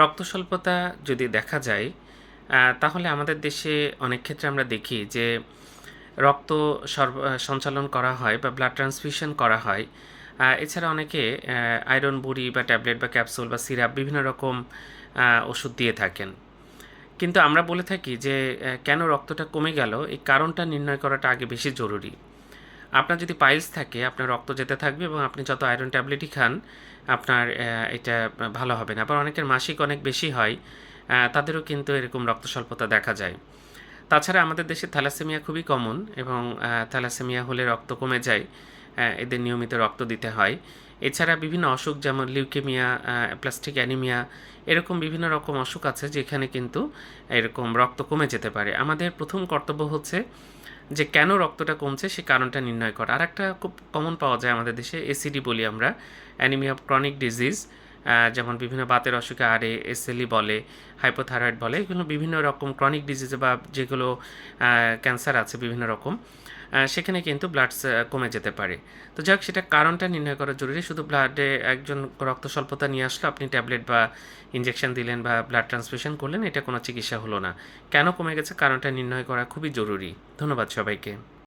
রক্ত স্বল্পতা যদি দেখা যায় তাহলে আমাদের দেশে অনেক ক্ষেত্রে আমরা দেখি যে রক্ত সঞ্চালন করা হয় বা ব্লাড ট্রান্সফিউশন করা হয়। এছাড়া অনেকে আয়রন বুড়ি বা ট্যাবলেট বা ক্যাপসুল বা সিরাপ বিভিন্ন রকম ওষুধ দিয়ে থাকেন। কিন্তু আমরা বলে থাকি যে কেন রক্তটা কমে গেল? এই কারণটা নির্ণয় করাটা আগে বেশি জরুরি। আপনার যদি পাইলস থাকে, আপনার রক্ত যেতে থাকবে এবং আপনি যত আয়রন ট্যাবলেটই খান, আপনার এটা ভালো হবে না। আবার অনেকের মাসিক অনেক বেশি হয় তাদেরও কিন্তু এরকম রক্ত স্বল্পতা দেখা যায়। তাছাড়া আমাদের দেশে থ্যালাসেমিয়া খুবই কমন এবং থ্যালাসেমিয়া হলে রক্ত কমে যায়। আহ, এদের নিয়মিত রক্ত দিতে হয়। এছাড়া বিভিন্ন অসুখ যেমন লিউকেমিয়া প্লাস্টিক অ্যানিমিয়া এরকম বিভিন্ন রকম অসুখ আছে যেখানে কিন্তু এরকম রক্ত কমে যেতে পারে। আমাদের প্রথম কর্তব্য হচ্ছে যে কেন রক্তটা কমছে সে কারণটা নির্ণয় করা। আর একটা খুব কমন পাওয়া যায় আমাদের দেশে এসিডি বলি আমরা অ্যানিমিয়া ক্রনিক ডিজিজ যেমন বিভিন্ন বাতের অসুখে আরে, এসএলই বলে, হাইপোথাইরয়েড বলে, এগুলো বিভিন্ন রকম ক্রনিক ডিজিজে বা যেগুলো ক্যান্সার আছে বিভিন্ন রকম সেখানে কিন্তু ব্লাড কমে যেতে পারে। তো যাই হোক সেটা কারণটা নির্ণয় করা জরুরি। শুধু ব্লাডে একজন রক্ত স্বল্পতা নিয়ে আসলো, আপনি ট্যাবলেট বা ইঞ্জেকশন দিলেন বা ব্লাড ট্রান্সফিউশন করলেন, এটা কোনো চিকিৎসা হলো না। কেন কমে গেছে? কারণটা নির্ণয় করা খুবই জরুরি। ধন্যবাদ সবাইকে।